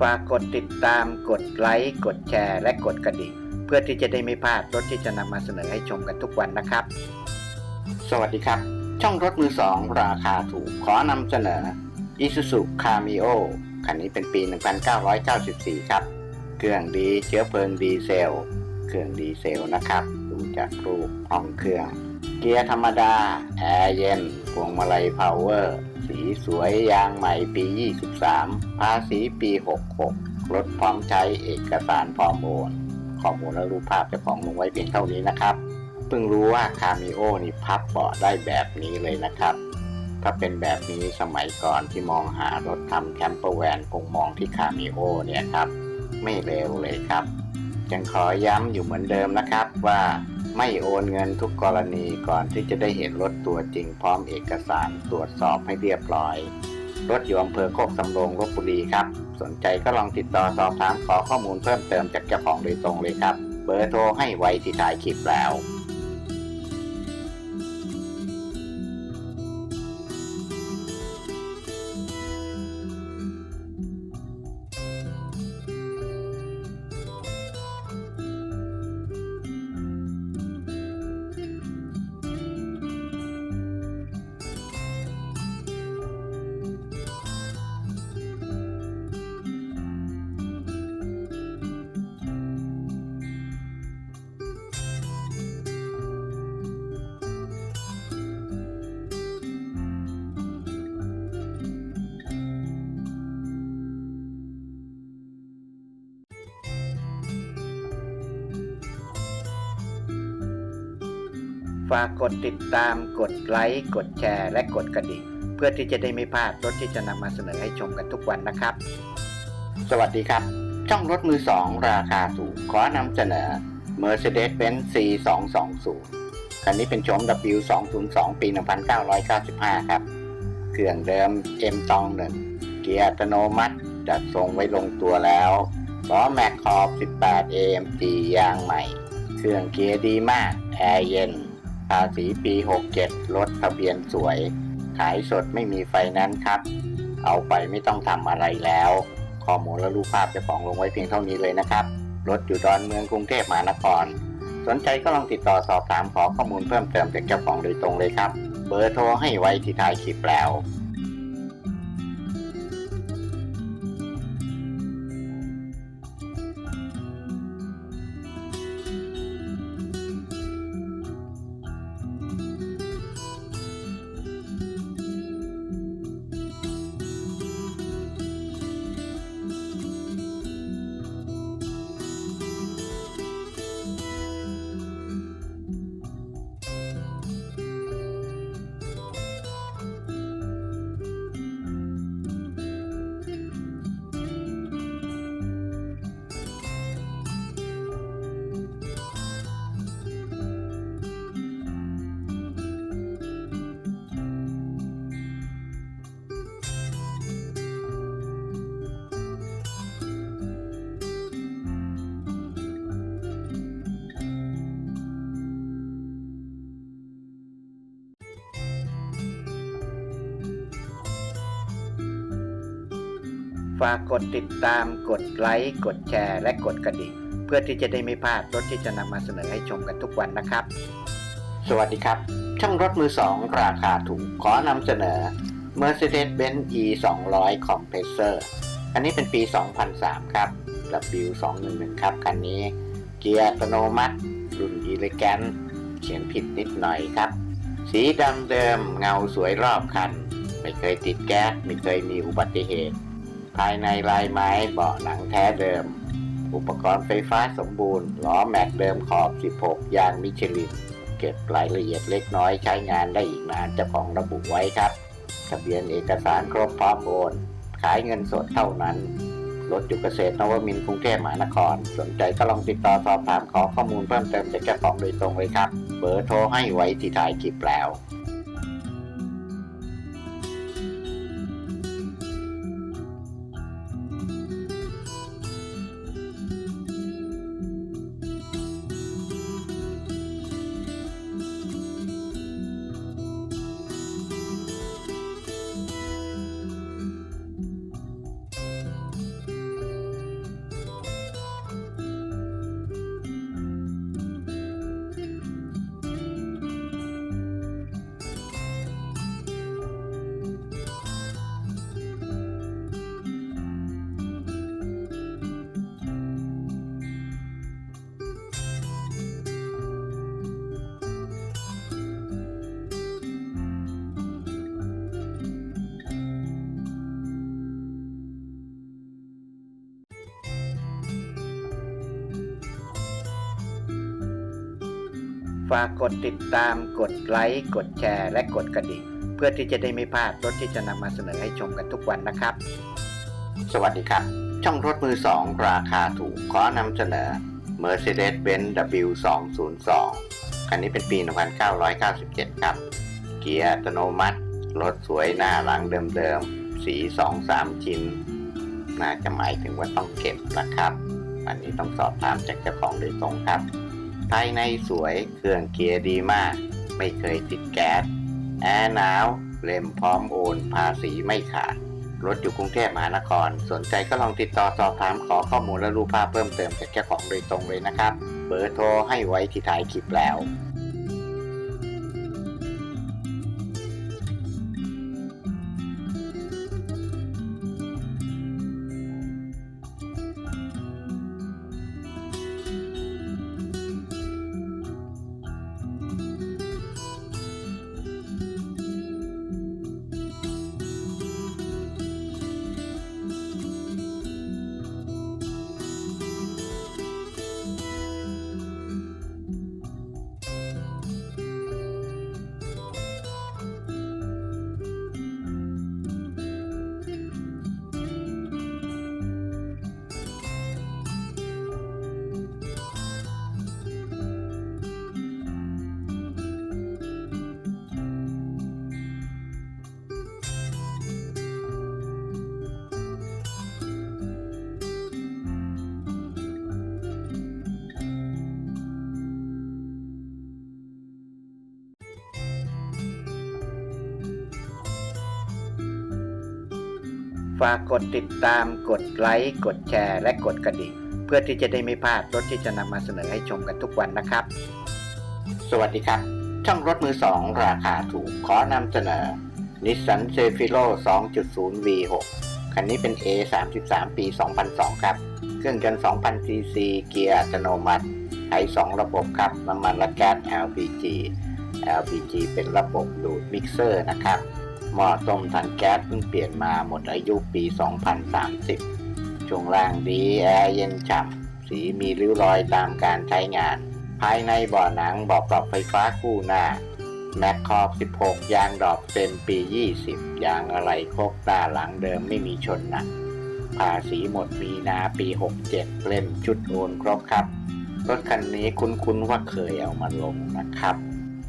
ฝากกดติดตามกดไลค์ กดแชร์ และกดกระดิ่ง เพื่อที่จะได้ไม่พลาดรถที่จะนำมาเสนอให้ชมกันทุกวันนะครับ สวัสดีครับ ช่องรถมือสองราคาถูกขอนำเสนอ Isuzu Cameo คันนี้เป็นปี 1994 ครับ เครื่องดีเชื้อเพลิงดีเซล เครื่องดีเซลนะครับ ดูจากรูปห้องเครื่อง เกียร์ธรรมดา แอร์เย็นพวงมาลัยพาวเวอร์ สีสวยยางใหม่ปี 23 ภาษีปี 66 รถพร้อมใช้เอกสารพร้อมโอนข้อมูลและรูปภาพเจ้าของลงไว้เพียงเท่านี้นะครับ เพิ่งรู้ว่าคามิโอนี่พับเบาะได้แบบนี้เลยนะครับ ถ้าเป็นแบบนี้สมัยก่อนที่มองหารถทำแคมเปอร์แวนคงมองที่คามิโอเนี่ยครับ ไม่เร็วเลยครับยังขอย้ำอยู่เหมือนเดิมนะครับว่า ไม่โอนเงินทุกกรณีก่อนที่จะได้เห็นรถตัวจริงพร้อมเอกสารตรวจสอบให้เรียบร้อย รถอยู่อำเภอโคกสำโรงลบบุรีครับ สนใจก็ลองติดต่อสอบถามขอข้อมูลเพิ่มเติมจากเจ้าของโดยตรงเลยครับ เบอร์โทรให้ไว้ที่ท้ายคลิปแล้ว ฝากกดติดตามกดไลค์ กดแชร์ และกดกระดิ่ง เพื่อที่จะได้ไม่พลาดรถที่จะนำมาเสนอให้ชมกันทุกวันนะครับ สวัสดีครับ ช่องรถมือสองราคาถูกขอนำเสนอ Mercedes-Benz C220 คันนี้เป็นโฉม W202 ปี 1995 ครับ เครื่องเดิม M ตองหนึ่งเกียร์อัตโนมัติ จัดทรงไว้ลงตัวแล้วล้อแม็กขอบ 18 AMG ยางใหม่ เครื่องเกียร์ดีมาก แอร์เย็น ภาษีปี 67 รถทะเบียนสวย ขายสดไม่มีไฟนั้นครับ เอาไปไม่ต้องทำอะไรแล้ว ข้อมูลและรูปภาพเจ้าของลงไว้เพียงเท่านี้เลยนะครับ รถอยู่ดอนเมืองกรุงเทพมหานคร สนใจก็ลองติดต่อสอบถามขอข้อมูลเพิ่มเติมจากเจ้าของโดยตรงเลยครับ เบอร์โทรให้ไว้ที่ท้ายคลิปแล้ว ฝากกดติดตามกดไลค์ กดแชร์ และกดกระดิ่ง เพื่อที่จะได้ไม่พลาดรถที่จะนำมาเสนอให้ชมกันทุกวันนะครับ สวัสดีครับ ช่องรถมือสองราคาถูกขอนำเสนอ Mercedes-Benz E 200 Compressor คันนี้เป็นปี 2003 ครับ W 2 1 1ครับคันนี้ เกียร์อัตโนมัติ รุ่น Elegant เขียนผิดนิดหน่อยครับ สีดำเดิมเงาสวยรอบคัน ไม่เคยติดแก๊สไม่เคยมีอุบัติเหตุ ภายในลายไม้เบาะหนังแท้เดิม อุปกรณ์ไฟฟ้าสมบูรณ์ล้อแม็กเดิมขอบ 16 ยางมิชลิน เก็บรายละเอียดเล็กน้อยใช้งานได้อีกนานเจ้าของระบุไว้ครับ ทะเบียนเอกสารครบพร้อมโอน ขายเงินสดเท่านั้น รถอยู่เกษตรนวมินกรุงเทพมหานคร สนใจก็ลองติดต่อสอบถามขอข้อมูลเพิ่มเติมจากเจ้าของโดยตรงเลยครับ เบอร์โทรให้ไว้ที่ท้ายคลิปแล้ว ฝากกดติดตามกดไลค์ กดแชร์ และกดกระดิ่ง เพื่อที่จะได้ไม่พลาดรถที่จะนำมาเสนอให้ชมกันทุกวันนะครับ สวัสดีครับ ช่องรถมือ 2 ราคาถูกขอนำเสนอ Mercedes-Benz W202 คันนี้เป็นปี 1997 ครับ เกียร์อัตโนมัติ รถสวยหน้าหลังเดิมๆ สี 2-3 ชิ้น น่าจะหมายถึงว่าต้องเก็บนะครับ อันนี้ต้องสอบถามจากเจ้าของโดยตรงครับ ภายในสวยเครื่องเกียร์ดีมาก ไม่เคยติดแก๊สแอร์หนาวเล่มพร้อมโอนภาษีไม่ขาด รถอยู่กรุงเทพมหานคร สนใจก็ลองติดต่อสอบถามขอข้อมูลและรูปภาพเพิ่มเติมจากเจ้าของโดยตรงเลยนะครับ เบอร์โทรให้ไว้ที่ท้ายคลิปแล้วากกดติดตามกดไลค์ กดแชร์ และกดกระดิ่ง เพื่อที่จะได้ไม่พลาดรถที่จะนำมาเสนอให้ชมกันทุกวันนะครับ สวัสดีครับ ช่องรถมือ 2 ราคาถูกขอนำเสนอ Nissan c e f i r o 2.0 V6 คันนี้เป็น A 33ปี 2002 ครับ เครื่องยนต์2,000 cc เกียร์อัตโนมัติไถ2ระบบครับ น้ำมันและแก๊ส LPG LPG เป็นระบบดูดมิกเซอร์นะครับ หม้อต้มถังแก๊สเพิ่งเปลี่ยนมาหมดอายุปี 2030 ช่วงล่างดีแอร์เย็นฉ่ำสีมีริ้วรอยตามการใช้งาน ภายในเบ่อหนังบ่อปรับไฟฟ้าคู่หน้า แม็กคอบ 16 ยางดอกเต็มปี 20 ยางอะไรครบหน้าหลังเดิมไม่มีชนหนักภาษีหมดมีนาปี 67 เล่มชุดโอนครบครับ รถคันนี้คุ้นๆว่าเคยเอามาลงนะครับ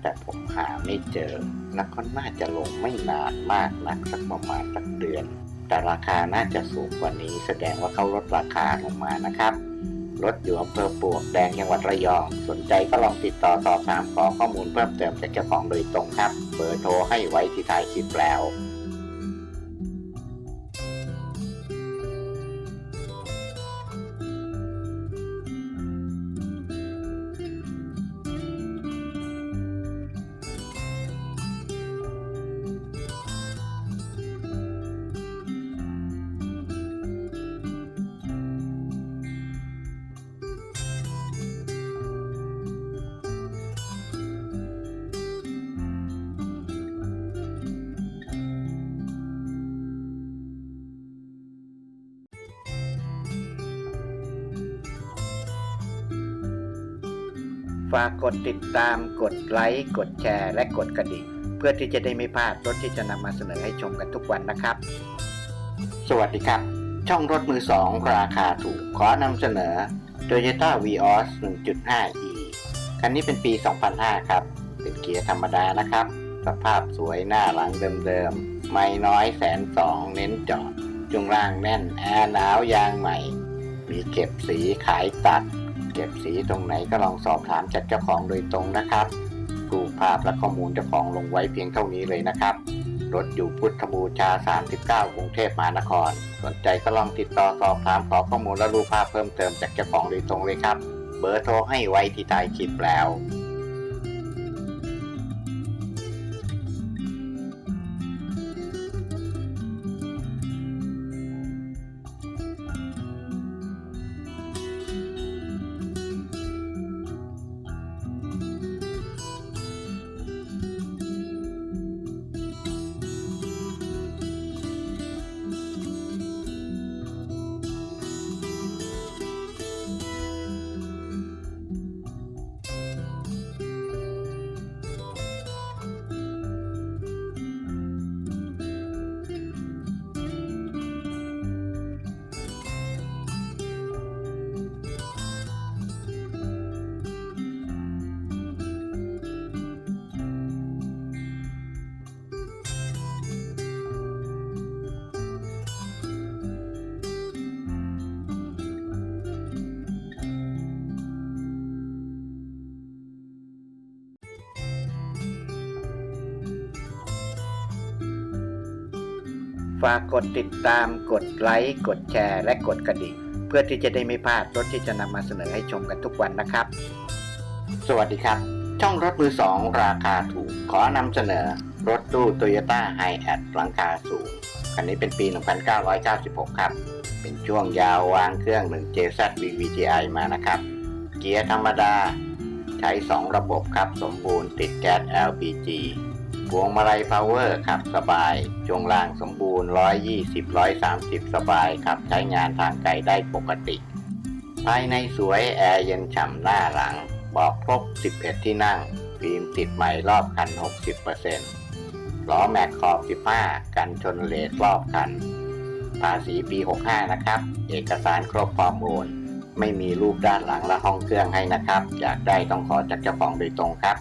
แต่ผมหาไม่เจอ แล้วก็น่าจะลงไม่นานมากนักสักประมาณสักเดือน แต่ราคาน่าจะสูงกว่านี้ แสดงว่าเขาลดราคาลงมานะครับรถอยู่อำเภอปลวกแดงจังหวัดระยอง สนใจก็ลองติดต่อสอบถามขอข้อมูลเพิ่มเติมจากเจ้าของโดยตรงครับ เบอร์โทรให้ไว้ที่ท้ายคลิปแล้ว ฝากกดติดตามกดไลค์ กดแชร์ และกดกระดิ่ง เพื่อที่จะได้ไม่พลาดรถที่จะนำมาเสนอให้ชมกันทุกวันนะครับ สวัสดีครับ ช่องรถมือ 2 ราคาถูกขอนำเสนอ Toyota Vios 1.5e คันนี้เป็นปี 2005 ครับ เป็นเกียร์ธรรมดานะครับ สภาพสวยหน้าหลังเดิมๆ ไม่น้อยแสนสองเน้นจอดจุงล่างแน่นแอร์หนาวยางใหม่ มีเก็บสีขายตัด เก็บสีตรงไหนก็ลองสอบถามจากเจ้าของโดยตรงนะครับรูปภาพและข้อมูลเจ้าของลงไว้เพียงเท่านี้เลยนะครับ รถอยู่พุทธบูชา 39 กรุงเทพมหานคร สนใจก็ลองติดต่อสอบถามขอข้อมูลและรูปภาพเพิ่มเติมจากเจ้าของโดยตรงเลยครับ เบอร์โทรให้ไว้ที่ใต้คลิปแล้ว ฝากกดติดตามกดไลค์ กดแชร์ และกดกระดิ่ง เพื่อที่จะได้ไม่พลาดรถที่จะนำมาเสนอให้ชมกันทุกวันนะครับ สวัสดีครับ ช่องรถมือสองราคาถูก ขอนำเสนอรถตู้ Toyota h i แอ t หลังคาสูง คันนี้เป็นปี 1996 ครับ เป็นช่วงยาววางเครื่อง 1JZ VVTi มานะครับ เกียร์ธรรมดา ใช้ 2 ระบบครับ สมบูรณ์ติดแก๊ส LPG พวงมาลัยพาวเวอร์ครับสบายชงล่างสมบูรณ์ 120 130 สบายครับใช้งานทางไกลได้ปกติ ภายในสวยแอร์เย็นฉ่ำหน้าหลังบอกครบ 11 ที่นั่ง ฟิล์มติดใหม่รอบคัน 60%ล้อแม็กขอบ 15 กันชนเลสรอบคัน ภาษีปี 65 นะครับ เอกสารครบพร้อมโอนไม่มีรูปด้านหลังและห้องเครื่องให้นะครับ อยากได้ต้องขอจากเจ้าของโดยตรงครับ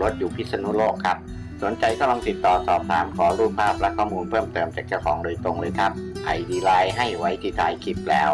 รถอยู่พิษณุโลกครับ สนใจก็ลองติดต่อสอบถามขอรูปภาพและข้อมูลเพิ่มเติมจากเจ้าของโดยตรงเลยครับไอดีไลน์ให้ไว้ที่ท้ายคลิปแล้ว